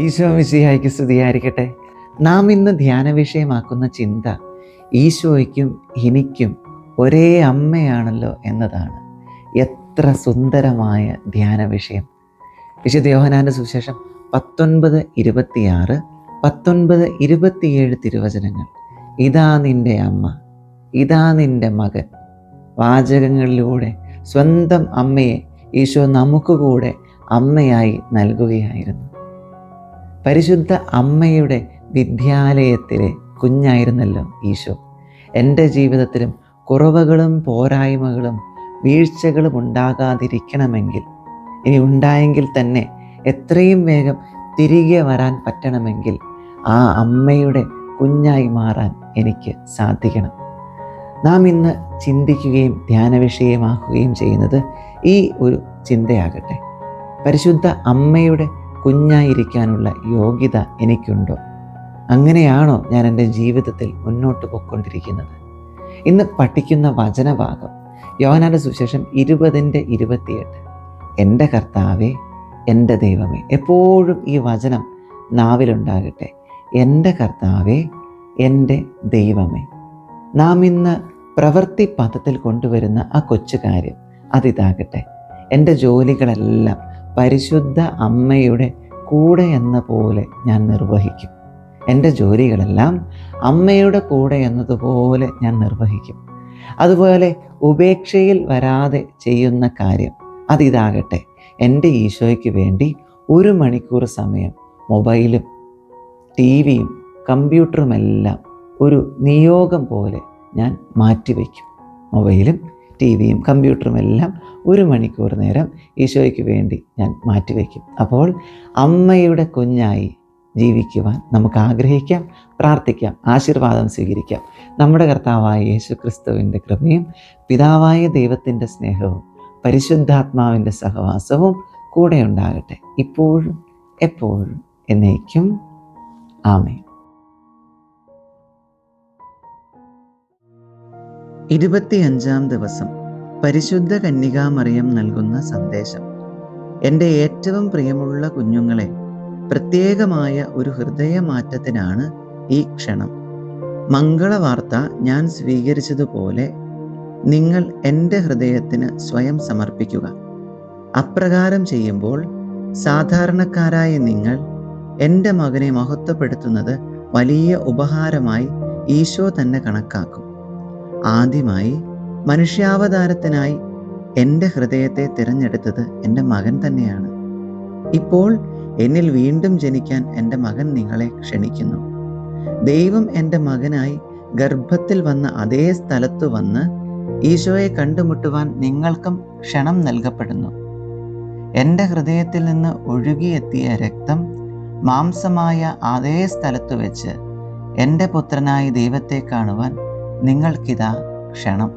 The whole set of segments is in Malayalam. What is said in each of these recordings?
ഈശോ മിശിഹായ്ക്ക് സ്തുതിയായിരിക്കട്ടെ. നാം ഇന്ന് ധ്യാന വിഷയമാക്കുന്ന ചിന്ത ഈശോയ്ക്കും എനിക്കും ഒരേ അമ്മയാണല്ലോ എന്നതാണ്. എത്ര സുന്ദരമായ ധ്യാന വിഷയം വിശുദ്ധ യോഹനാന്റെ സുവിശേഷം പത്തൊൻപത് ഇരുപത്തിയാറ് പത്തൊൻപത് ഇരുപത്തിയേഴ് തിരുവചനങ്ങൾ. ഇതാ നിന്റെ അമ്മ ഇതാ നിന്റെ മകൻ. വാചകങ്ങളിലൂടെ സ്വന്തം അമ്മയെ ഈശോ നമുക്ക് കൂടെ അമ്മയായി നൽകുകയായിരുന്നു. പരിശുദ്ധ അമ്മയുടെ വിദ്യാലയത്തിലെ കുഞ്ഞായിരുന്നല്ലോ ഈശോ. എന്റെ ജീവിതത്തിലും കുറവുകളും പോരായ്മകളും വീഴ്ചകളും ഉണ്ടാകാതിരിക്കണമെങ്കിൽ ഇനി ഉണ്ടായെങ്കിൽ തന്നെ എത്രയും വേഗം തിരികെ വരാൻ പറ്റണമെങ്കിൽ ആ അമ്മയുടെ കുഞ്ഞായി മാറാൻ എനിക്ക് സാധിക്കണം. നാം ഇന്ന് ചിന്തിക്കുകയും ധ്യാന വിഷയമാക്കുകയും ചെയ്യുന്നത് ഈ ഒരു ചിന്തയാകട്ടെ. പരിശുദ്ധ അമ്മയുടെ കുഞ്ഞായിരിക്കാനുള്ള യോഗ്യത എനിക്കുണ്ടോ? അങ്ങനെയാണോ ഞാൻ എന്റെ ജീവിതത്തിൽ മുന്നോട്ട് പോയിക്കൊണ്ടിരിക്കുന്നത്? ഇന്ന് പഠിക്കുന്ന വചനഭാഗം യോഹനാന്റെ സുവിശേഷം ഇരുപതിന്റെ ഇരുപത്തിയെട്ട്. എന്റെ കർത്താവേ എന്റെ ദൈവമേ എപ്പോഴും ഈ വചനം നാവിലുണ്ടാകട്ടെ. എന്റെ കർത്താവേ എന്റെ ദൈവമേ. നാം ഇന്ന് പ്രവൃത്തി പദത്തിൽ കൊണ്ടുവരുന്ന ആ കൊച്ചു കാര്യം അതിതാകട്ടെ. എന്റെ ജോലികളെല്ലാം പരിശുദ്ധ അമ്മയുടെ കൂടെ എന്ന പോലെ ഞാൻ നിർവഹിക്കും. എന്റെ ജോലികളെല്ലാം അമ്മയുടെ കൂടെ എന്നതുപോലെ ഞാൻ നിർവഹിക്കും. അതുപോലെ ഉപേക്ഷയിൽ വരാതെ ചെയ്യുന്ന കാര്യം അതിതാകട്ടെ. എന്റെ ഈശോയ്ക്ക് വേണ്ടി ഒരു മണിക്കൂർ സമയം മൊബൈലും ടി വിയും കമ്പ്യൂട്ടറുമെല്ലാം ഒരു നിയോഗം പോലെ ഞാൻ മാറ്റിവെക്കും. മൊബൈലും ടി വിയും കമ്പ്യൂട്ടറും എല്ലാം ഒരു മണിക്കൂർ നേരം ഈശോയ്ക്ക് വേണ്ടി ഞാൻ മാറ്റിവെക്കും. അപ്പോൾ അമ്മയുടെ കുഞ്ഞായി ജീവിക്കുവാൻ നമുക്ക് ആഗ്രഹിക്കാം പ്രാർത്ഥിക്കാം ആശീർവാദം സ്വീകരിക്കാം. നമ്മുടെ കർത്താവായ യേശു ക്രിസ്തുവിന്റെ കൃപയും പിതാവായ ദൈവത്തിന്റെ സ്നേഹവും പരിശുദ്ധാത്മാവിന്റെ സഹവാസവും കൂടെ ഉണ്ടാകട്ടെ. ഇപ്പോഴും എപ്പോഴും എന്നേക്കും. ആമേ ഇരുപത്തിയഞ്ചാം ദിവസം പരിശുദ്ധ കന്യകാമറിയം നൽകുന്ന സന്ദേശം. എന്റെ ഏറ്റവും പ്രിയമുള്ള കുഞ്ഞുങ്ങളെ പ്രത്യേകമായ ഒരു ഹൃദയമാറ്റത്തിനാണ് ഈ ക്ഷണം. മംഗളവാർത്ത ഞാൻ സ്വീകരിച്ചതുപോലെ നിങ്ങൾ എന്റെ ഹൃദയത്തിന് സ്വയം സമർപ്പിക്കുക. അപ്രകാരം ചെയ്യുമ്പോൾ സാധാരണക്കാരായ നിങ്ങൾ എന്റെ മകനെ മഹത്വപ്പെടുത്തുന്നത് വലിയ ഉപഹാരമായി ഈശോ തന്നെ കണക്കാക്കും. ആദ്യമായി മനുഷ്യാവതാരത്തിനായി എന്റെ ഹൃദയത്തെ തിരഞ്ഞെടുത്തത് എന്റെ മകൻ തന്നെയാണ്. ഇപ്പോൾ എന്നിൽ വീണ്ടും ജനിക്കാൻ എന്റെ മകൻ നിങ്ങളെ ക്ഷണിക്കുന്നു. ദൈവം എന്റെ മകനായി ഗർഭത്തിൽ വന്ന അതേ സ്ഥലത്തു വന്ന് ഈശോയെ കണ്ടുമുട്ടുവാൻ നിങ്ങൾക്കും ക്ഷണം നൽകപ്പെടുന്നു. എന്റെ ഹൃദയത്തിൽ നിന്ന് ഒഴുകിയെത്തിയ രക്തം മാംസമായ അതേ സ്ഥലത്തു വെച്ച് എന്റെ പുത്രനായി ദൈവത്തെ കാണുവാൻ നിങ്ങൾക്കിതാ ക്ഷണം.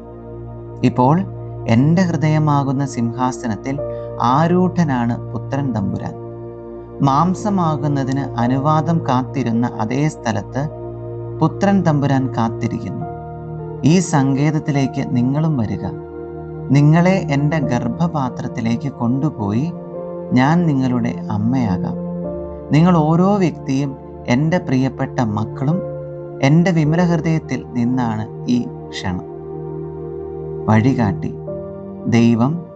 ഇപ്പോൾ എന്റെ ഹൃദയമാകുന്ന സിംഹാസനത്തിൽ ആരൂഢനാണ് പുത്രൻ തമ്പുരാൻ. മാംസമാകുന്നതിന് അനുവാദം കാത്തിരുന്ന അതേ സ്ഥലത്ത് പുത്രൻ തമ്പുരാൻ കാത്തിരിക്കുന്നു. ഈ സങ്കേതത്തിലേക്ക് നിങ്ങളും വരിക. നിങ്ങളെ എന്റെ ഗർഭപാത്രത്തിലേക്ക് കൊണ്ടുപോയി ഞാൻ നിങ്ങളുടെ അമ്മയാകാം. നിങ്ങൾ ഓരോ വ്യക്തിയും എന്റെ പ്രിയപ്പെട്ട മക്കളും എന്റെ വിമല ഹൃദയത്തിൽ നിന്നാണ് ഈ ക്ഷണം. വഴികാട്ടി. ദൈവം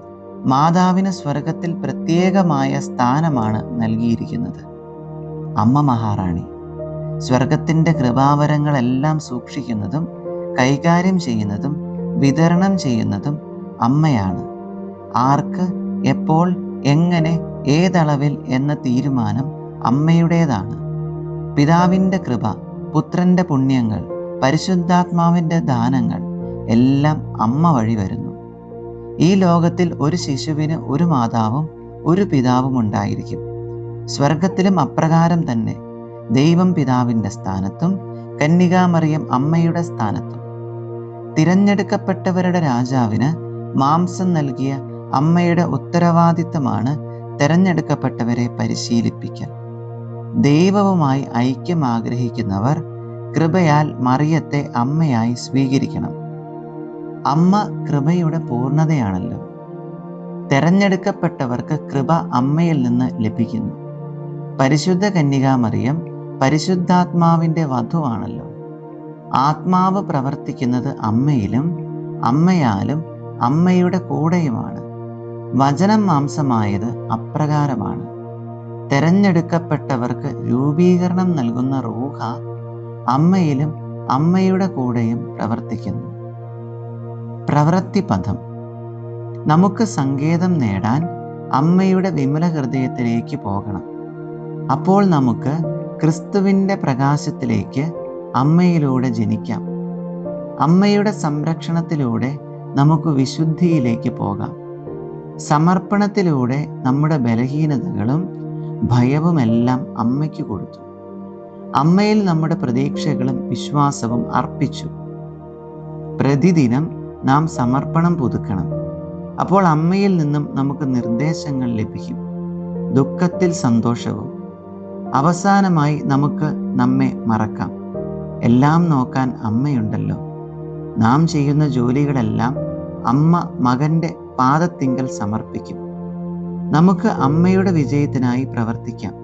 മാതാവിന് സ്വർഗത്തിൽ പ്രത്യേകമായ സ്ഥാനമാണ് നൽകിയിരിക്കുന്നത്. അമ്മ മഹാറാണി സ്വർഗത്തിന്റെ കൃപാവരങ്ങളെല്ലാം സൂക്ഷിക്കുന്നതും കൈകാര്യം ചെയ്യുന്നതും വിതരണം ചെയ്യുന്നതും അമ്മയാണ്. ആർക്ക് എപ്പോൾ എങ്ങനെ ഏതളവിൽ എന്ന തീരുമാനം അമ്മയുടേതാണ്. പിതാവിന്റെ കൃപ പുത്രന്റെ പുണ്യങ്ങൾ പരിശുദ്ധാത്മാവിന്റെ ദാനങ്ങൾ എല്ലാം അമ്മ വഴി വരുന്നു. ഈ ലോകത്തിൽ ഒരു ശിശുവിന് ഒരു മാതാവും ഒരു പിതാവും ഉണ്ടായിരിക്കും. സ്വർഗത്തിലും അപ്രകാരം തന്നെ ദൈവം പിതാവിന്റെ സ്ഥാനത്തും കന്യകാമറിയം അമ്മയുടെ സ്ഥാനത്തും. തിരഞ്ഞെടുക്കപ്പെട്ടവരുടെ രാജാവിന് മാംസം നൽകിയ അമ്മയുടെ ഉത്തരവാദിത്തമാണ് തെരഞ്ഞെടുക്കപ്പെട്ടവരെ പരിശീലിപ്പിക്കൽ. ദൈവവുമായി ഐക്യം ആഗ്രഹിക്കുന്നവർ കൃപയാൽ മറിയത്തെ അമ്മയായി സ്വീകരിക്കണം. അമ്മ കൃപയുടെ പൂർണതയാണല്ലോ. തെരഞ്ഞെടുക്കപ്പെട്ടവർക്ക് കൃപ അമ്മയിൽ നിന്ന് ലഭിക്കുന്നു. പരിശുദ്ധ കന്യകാമറിയം പരിശുദ്ധാത്മാവിന്റെ വധുവാണല്ലോ. ആത്മാവ് പ്രവർത്തിക്കുന്നത് അമ്മയിലും അമ്മയാലും അമ്മയുടെ കൂടെയുമാണ്. വചനം മാംസമായത് അപ്രകാരമാണ്. തെരഞ്ഞെടുക്കപ്പെട്ടവർക്ക് രൂപീകരണം നൽകുന്ന റൂഹ അമ്മയിലും അമ്മയുടെ കൂടെയും പ്രവർത്തിക്കുന്നു. പ്രവൃത്തി പദം നമുക്ക് സങ്കേതം നേടാൻ അമ്മയുടെ വിമല ഹൃദയത്തിലേക്ക് പോകണം. അപ്പോൾ നമുക്ക് ക്രിസ്തുവിന്റെ പ്രകാശത്തിലേക്ക് അമ്മയിലൂടെ ജനിക്കാം. അമ്മയുടെ സംരക്ഷണത്തിലൂടെ നമുക്ക് വിശുദ്ധിയിലേക്ക് പോകാം. സമർപ്പണത്തിലൂടെ നമ്മുടെ ബലഹീനതകളും ഭയവുമെല്ലാം അമ്മയ്ക്ക് കൊടുത്തു. അമ്മയിൽ നമ്മുടെ പ്രതീക്ഷകളും വിശ്വാസവും അർപ്പിച്ചു. പ്രതിദിനം നാം സമർപ്പണം പുതുക്കണം. അപ്പോൾ അമ്മയിൽ നിന്നും നമുക്ക് നിർദ്ദേശങ്ങൾ ലഭിക്കും. ദുഃഖത്തിൽ സന്തോഷവും. അവസാനമായി നമുക്ക് നമ്മെ മറക്കാം. എല്ലാം നോക്കാൻ അമ്മയുണ്ടല്ലോ. നാം ചെയ്യുന്ന ജോലികളെല്ലാം അമ്മ മകന്റെ പാദത്തിങ്കൽ സമർപ്പിക്കും. നമുക്ക് അമ്മയുടെ വിജയത്തിനായി പ്രവർത്തിക്കാം.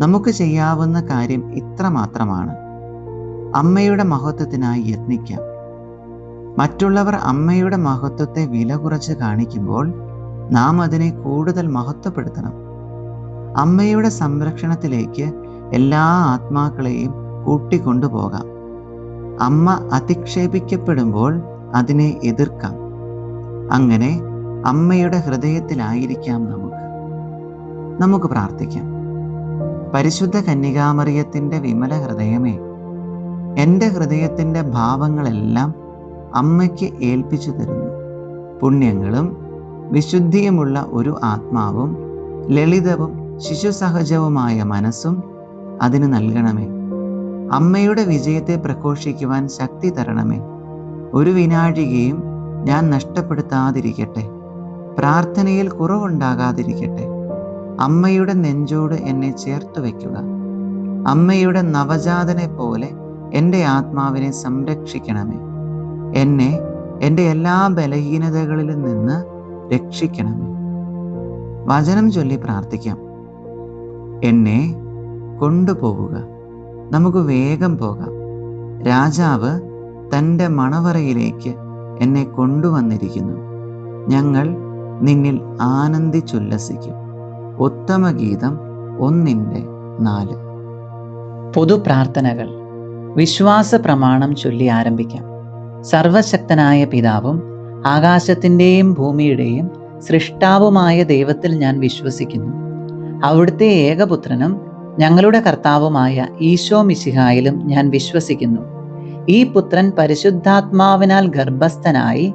നമുക്ക് ചെയ്യാവുന്ന കാര്യം ഇത്ര മാത്രമാണ്. അമ്മയുടെ മഹത്വത്തിനായി യത്നിക്കാം. മറ്റുള്ളവർ അമ്മയുടെ മഹത്വത്തെ വില കുറച്ച് കാണിക്കുമ്പോൾ നാം അതിനെ കൂടുതൽ മഹത്വപ്പെടുത്തണം. അമ്മയുടെ സംരക്ഷണത്തിലേക്ക് എല്ലാ ആത്മാക്കളെയും കൂട്ടിക്കൊണ്ടുപോകാം. അമ്മ അധിക്ഷേപിക്കപ്പെടുമ്പോൾ അതിനെ എതിർക്കാം. അങ്ങനെ അമ്മയുടെ ഹൃദയത്തിലായിരിക്കാം നമുക്ക്. നമുക്ക് പ്രാർത്ഥിക്കാം. പരിശുദ്ധ കന്യകാമറിയത്തിന്റെ വിമല ഹൃദയമേ എന്റെ ഹൃദയത്തിന്റെ ഭാവങ്ങളെല്ലാം അമ്മയ്ക്ക് ഏൽപ്പിച്ചു തരുന്നു. പുണ്യങ്ങളും വിശുദ്ധിയുമുള്ള ഒരു ആത്മാവും ലളിതവും ശിശുസഹജവുമായ മനസ്സും അതിന് നൽകണമേ. അമ്മയുടെ വിജയത്തെ പ്രഘോഷിക്കുവാൻ ശക്തി തരണമേ. ഒരു വിനാഴികയും ഞാൻ നഷ്ടപ്പെടുത്താതിരിക്കട്ടെ. പ്രാർത്ഥനയിൽ കുറവുണ്ടാകാതിരിക്കട്ടെ. അമ്മയുടെ നെഞ്ചോട് എന്നെ ചേർത്ത് വയ്ക്കുക. അമ്മയുടെ നവജാതനെ പോലെ എന്റെ ആത്മാവിനെ സംരക്ഷിക്കണമേ. എന്നെ എന്റെ എല്ലാ ബലഹീനതകളിൽ നിന്ന് രക്ഷിക്കണമേ. വചനം ചൊല്ലി പ്രാർത്ഥിക്കാം. എന്നെ കൊണ്ടുപോവുക. നമുക്ക് വേഗം പോകാം. രാജാവ് തന്റെ മണവറയിലേക്ക് എന്നെ കൊണ്ടുവന്നിരിക്കുന്നു. ഞങ്ങൾ നിന്നിൽ ആനന്ദിച്ചുല്ലസിക്കും ഉത്തമ ഗീതം ഒന്നിന്റെ നാല്. പൊതുപ്രാർത്ഥനകൾ. വിശ്വാസ പ്രമാണം ചൊല്ലി ആരംഭിക്കാം. സർവശക്തനായ പിതാവും ആകാശത്തിന്റെയും ഭൂമിയുടെയും സൃഷ്ടാവുമായ ദൈവത്തിൽ ഞാൻ വിശ്വസിക്കുന്നു. അവിടുത്തെ ഏകപുത്രനും ഞങ്ങളുടെ കർത്താവുമായ ഈശോ മിശിഹായിലും ഞാൻ വിശ്വസിക്കുന്നു. ഈ പുത്രൻ പരിശുദ്ധാത്മാവിനാൽ ഗർഭസ്ഥനായി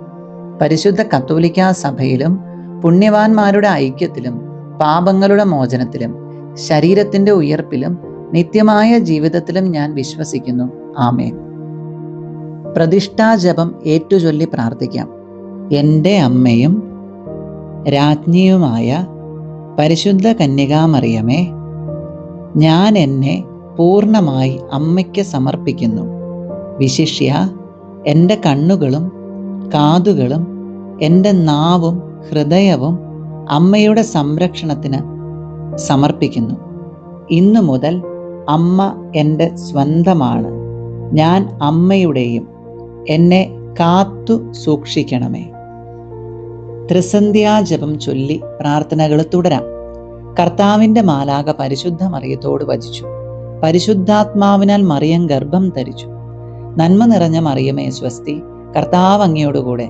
പരിശുദ്ധ കത്തോലിക്ക സഭയിലും പുണ്യവാന്മാരുടെ ഐക്യത്തിലും പാപങ്ങളുടെ മോചനത്തിലും ശരീരത്തിന്റെ ഉയർപ്പിലും നിത്യമായ ജീവിതത്തിലും ഞാൻ വിശ്വസിക്കുന്നു. ആമേൻ. പ്രതിഷ്ഠാജപം ഏറ്റുചൊല്ലി പ്രാർത്ഥിക്കാം. എന്റെ അമ്മയും രാജ്ഞിയുമായ പരിശുദ്ധ കന്യകാമറിയമേ ഞാൻ എന്നെ പൂർണമായി അമ്മയ്ക്ക് സമർപ്പിക്കുന്നു. വിശിഷ്യ എന്റെ കണ്ണുകളും കാതുകളും എന്റെ നാവും ഹൃദയവും അമ്മയുടെ സംരക്ഷണത്തിന് സമർപ്പിക്കുന്നു. ഇന്നു മുതൽ അമ്മ എന്റെ സ്വന്തമാണ്. ഞാൻ അമ്മയുടെയും എന്നെ കാത്തു സൂക്ഷിക്കണമേ. ത്രിസന്ധ്യാജപം ചൊല്ലി പ്രാർത്ഥനകൾ തുടരാം. കർത്താവിന്റെ മാലാക പരിശുദ്ധ മറിയത്തോട് വചിച്ചു. പരിശുദ്ധാത്മാവിനാൽ മറിയം ഗർഭം ധരിച്ചു. നന്മ നിറഞ്ഞ മറിയമേ സ്വസ്തി കർത്താവ് അങ്ങയോടുകൂടെ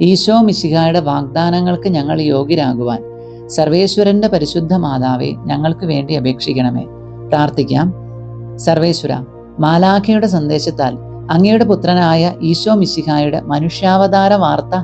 ഈശോ മിശിഹായുടെ വാഗ്ദാനങ്ങൾക്ക് ഞങ്ങൾ യോഗ്യരാകുവാൻ സർവേശ്വരന്റെ പരിശുദ്ധ മാതാവെ ഞങ്ങൾക്ക് വേണ്ടി അപേക്ഷിക്കണമേ. പ്രാർത്ഥിക്കാം. സർവേശ്വര മാലാഖയുടെ സന്ദേശത്താൽ അങ്ങയുടെ പുത്രനായ ഈശോ മിശിഹായുടെ മനുഷ്യാവതാര വാർത്ത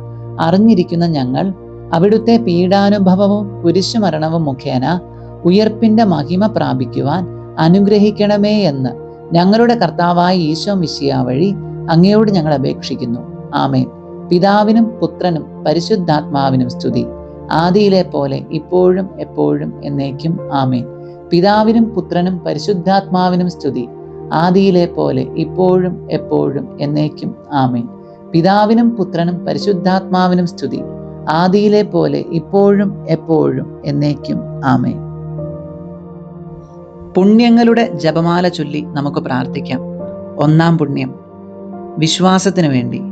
അറിഞ്ഞിരിക്കുന്ന ഞങ്ങൾ അവിടുത്തെ പീഡാനുഭവവും കുരിശുമരണവും മുഖേന ഉയർപ്പിന്റെ മഹിമ പ്രാപിക്കുവാൻ അനുഗ്രഹിക്കണമേ എന്ന് ഞങ്ങളുടെ കർത്താവായ ഈശോ മിശിയ വഴി അങ്ങയോട് ഞങ്ങൾ അപേക്ഷിക്കുന്നു. ആമേൻ. പിതാവിനും പുത്രനും പരിശുദ്ധാത്മാവിനും സ്തുതി. ആദിയിലെ പോലെ ഇപ്പോഴും എപ്പോഴും എന്നേക്കും ആമേൻ. പിതാവിനും പുത്രനും പരിശുദ്ധാത്മാവിനും സ്തുതി. ആദിയിലെ പോലെ ഇപ്പോഴും എപ്പോഴും എന്നേക്കും ആമേൻ. പിതാവിനും പുത്രനും പരിശുദ്ധാത്മാവിനും സ്തുതി. ആദിയിലെ പോലെ ഇപ്പോഴും എപ്പോഴും എന്നേക്കും ആമേൻ. പുണ്യങ്ങളുടെ ജപമാല ചൊല്ലി നമുക്ക് പ്രാർത്ഥിക്കാം. ഒന്നാം പുണ്യം. വിശ്വാസത്തിനു വേണ്ടി.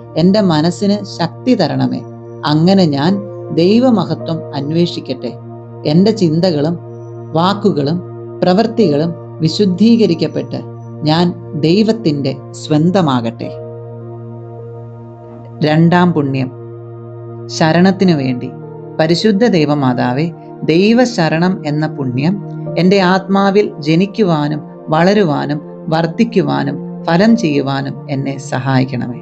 എന്റെ മനസ്സിന് ശക്തി തരണമേ. അങ്ങനെ ഞാൻ ദൈവമഹത്വം അന്വേഷിക്കട്ടെ. എന്റെ ചിന്തകളും വാക്കുകളും പ്രവൃത്തികളും വിശുദ്ധീകരിക്കപ്പെട്ട് ഞാൻ ദൈവത്തിന്റെ സ്വന്തമാകട്ടെ. രണ്ടാം പുണ്യം. ശരണത്തിനു വേണ്ടി. പരിശുദ്ധ ദൈവമാതാവെ ദൈവശരണം എന്ന പുണ്യം എന്റെ ആത്മാവിൽ ജനിക്കുവാനും വളരുവാനും വർദ്ധിക്കുവാനും ഫലം ചെയ്യുവാനും എന്നെ സഹായിക്കണമേ.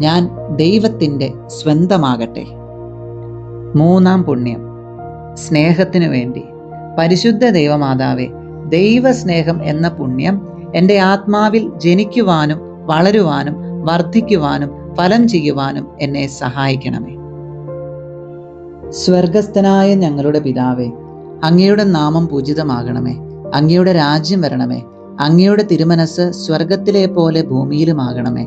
ഞാൻ ദൈവത്തിന്റെ സ്വന്തമാകട്ടെ. മൂന്നാം പുണ്യം. സ്നേഹത്തിനു വേണ്ടി. പരിശുദ്ധ ദൈവമാതാവെ ദൈവസ്നേഹം എന്ന പുണ്യം എന്റെ ആത്മാവിൽ ജനിക്കുവാനും വളരുവാനും വർദ്ധിക്കുവാനും ഫലം ചെയ്യുവാനും എന്നെ സഹായിക്കണമേ. സ്വർഗസ്ഥനായ ഞങ്ങളുടെ പിതാവേ അങ്ങയുടെ നാമം പൂജിതമാകണമേ. അങ്ങയുടെ രാജ്യം വരണമേ. അങ്ങയുടെ തിരുമനസ് സ്വർഗത്തിലെ പോലെ ഭൂമിയിലുമാകണമേ.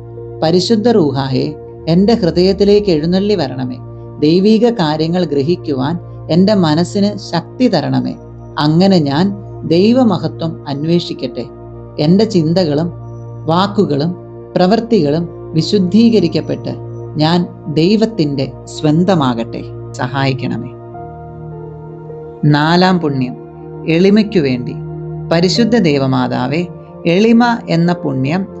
പരിശുദ്ധ റൂഹായെ എന്റെ ഹൃദയത്തിലേക്ക് എഴുന്നള്ളി വരണമേ. ദൈവീക കാര്യങ്ങൾ ഗ്രഹിക്കുവാൻ എന്റെ മനസ്സിന് ശക്തി തരണമേ. അങ്ങനെ ഞാൻ ദൈവമഹത്വം അന്വേഷിക്കട്ടെ. എന്റെ ചിന്തകളും വാക്കുകളും പ്രവൃത്തികളും വിശുദ്ധീകരിക്കപ്പെട്ട് ഞാൻ ദൈവത്തിന്റെ സ്വന്തമാകട്ടെ. സഹായിക്കണമേ. നാലാം പുണ്യം. എളിമയ്ക്കു വേണ്ടി പരിശുദ്ധ ദേവമാതാവേ എളിമ എന്ന പുണ്യം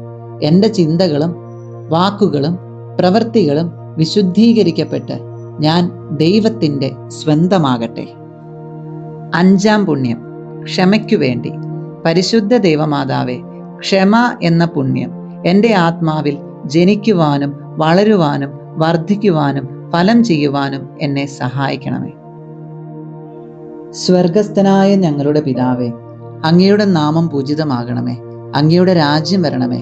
എന്റെ ചിന്തകളും വാക്കുകളും പ്രവൃത്തികളും വിശുദ്ധീകരിക്കപ്പെട്ട് ഞാൻ ദൈവത്തിന്റെ സ്വന്തമാകട്ടെ. അഞ്ചാം പുണ്യം. ക്ഷമയ്ക്കു വേണ്ടി. പരിശുദ്ധ ദൈവമാതാവെ ക്ഷമ എന്ന പുണ്യം എന്റെ ആത്മാവിൽ ജനിക്കുവാനും വളരുവാനും വർദ്ധിക്കുവാനും ഫലം ചെയ്യുവാനും എന്നെ സഹായിക്കണമേ. സ്വർഗസ്ഥനായ ഞങ്ങളുടെ പിതാവേ അങ്ങയുടെ നാമം പൂജിതമാകണമേ. അങ്ങയുടെ രാജ്യം വരണമേ.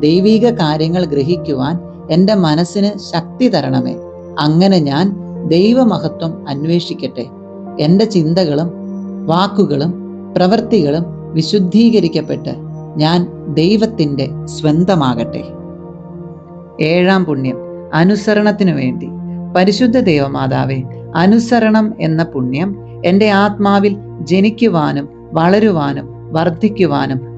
ദൈവീക കാര്യങ്ങൾ ഗ്രഹിക്കുവാൻ എന്റെ മനസ്സിന് ശക്തി തരണമേ. അങ്ങനെ ഞാൻ ദൈവമഹത്വം അന്വേഷിക്കട്ടെ. എന്റെ ചിന്തകളും വാക്കുകളും പ്രവൃത്തികളും വിശുദ്ധീകരിക്കപ്പെട്ട് ഞാൻ ദൈവത്തിന്റെ സ്വന്തമാകട്ടെ. ഏഴാം പുണ്യം. അനുസരണത്തിനു വേണ്ടി. പരിശുദ്ധ ദേവമാതാവെ അനുസരണം എന്ന പുണ്യം എന്റെ ആത്മാവിൽ ജനിക്കുവാനും വളരുവാനും വർദ്ധിക്കുവാനും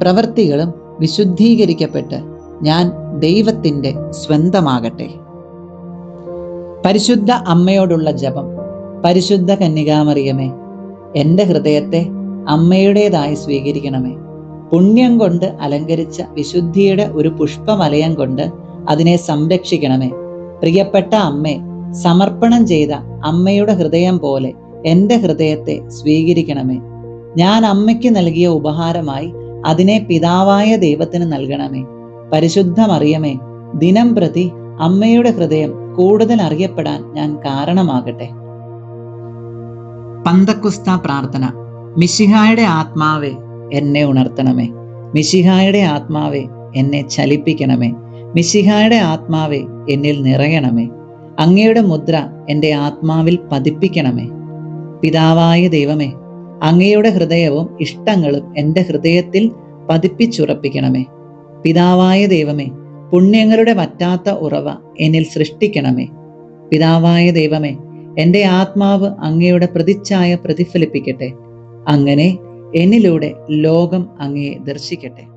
പ്രവൃത്തികളും വിശുദ്ധീകരിക്കപ്പെട്ട് ഞാൻ ദൈവത്തിന്റെ സ്വന്തമാകട്ടെ. പരിശുദ്ധ അമ്മയോടുള്ള ജപം. പരിശുദ്ധ കന്യകാമറിയമേ എന്റെ ഹൃദയത്തെ അമ്മയുടേതായി സ്വീകരിക്കണമേ. പുണ്യം കൊണ്ട് അലങ്കരിച്ച വിശുദ്ധിയുടെ ഒരു പുഷ്പമലയം കൊണ്ട് അതിനെ സംരക്ഷിക്കണമേ. പ്രിയപ്പെട്ട അമ്മേ സമർപ്പണം ചെയ്ത അമ്മയുടെ ഹൃദയം പോലെ എന്റെ ഹൃദയത്തെ സ്വീകരിക്കണമേ. ഞാൻ അമ്മയ്ക്ക് നൽകിയ ഉപഹാരമായി അതിനെ പിതാവായ ദൈവത്തിന് നൽകണമേ. പരിശുദ്ധ മറിയമേ ദിനം പ്രതി അമ്മയുടെ ഹൃദയം കൂടുതൽ അറിയപ്പെടാൻ ഞാൻ കാരണമാകട്ടെ. പന്തക്കുസ്ത പ്രാർത്ഥന. മിശിഹായുടെ ആത്മാവേ എന്നെ ഉണർത്തണമേ. മിശിഹായുടെ ആത്മാവേ എന്നെ ചലിപ്പിക്കണമേ. മിശിഹായുടെ ആത്മാവേ എന്നിൽ നിറയണമേ. അങ്ങയുടെ മുദ്ര എന്റെ ആത്മാവിൽ പതിപ്പിക്കണമേ. പിതാവായ ദൈവമേ അങ്ങയുടെ ഹൃദയവും ഇഷ്ടങ്ങളും എന്റെ ഹൃദയത്തിൽ പതിപ്പിച്ചുറപ്പിക്കണമേ. പിതാവായ ദൈവമേ പുണ്യങ്ങളുടെ വറ്റാത്ത ഉറവ എന്നിൽ സൃഷ്ടിക്കണമേ. പിതാവായ ദൈവമേ എന്റെ ആത്മാവ് അങ്ങയുടെ പ്രതിച്ഛായ പ്രതിഫലിപ്പിക്കട്ടെ. അങ്ങനെ എന്നിലൂടെ ലോകം അങ്ങയെ ദർശിക്കട്ടെ.